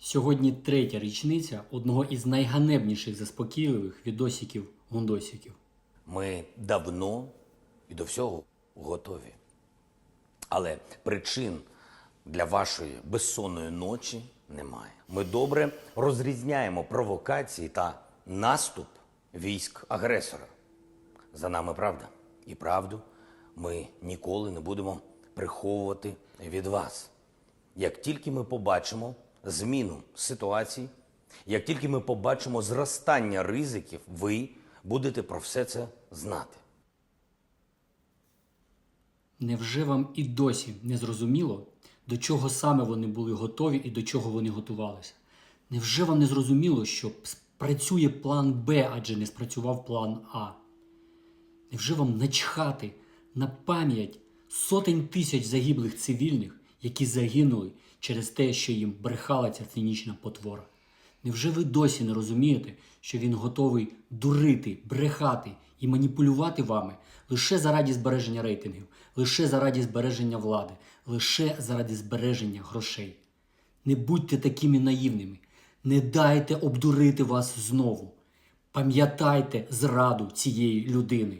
Сьогодні третя річниця одного із найганебніших заспокійливих відосиків гундосиків. Ми давно і до всього готові. Але причин для вашої безсонної ночі немає. Ми добре розрізняємо провокації та наступ військ агресора. За нами правда. І правду ми ніколи не будемо приховувати від вас. Як тільки ми побачимо зміну ситуації, як тільки ми побачимо зростання ризиків, ви будете про все це знати. Невже вам і досі не зрозуміло, до чого саме вони були готові і до чого вони готувалися? Невже вам не зрозуміло, що спрацює план Б, адже не спрацював план А? Невже вам начхати на пам'ять сотень тисяч загиблих цивільних, які загинули через те, що їм брехала ця цинічна потвора? Невже ви досі не розумієте, що він готовий дурити, брехати і маніпулювати вами лише заради збереження рейтингів, лише заради збереження влади, лише заради збереження грошей? Не будьте такими наївними, не дайте обдурити вас знову. Пам'ятайте зраду цієї людини.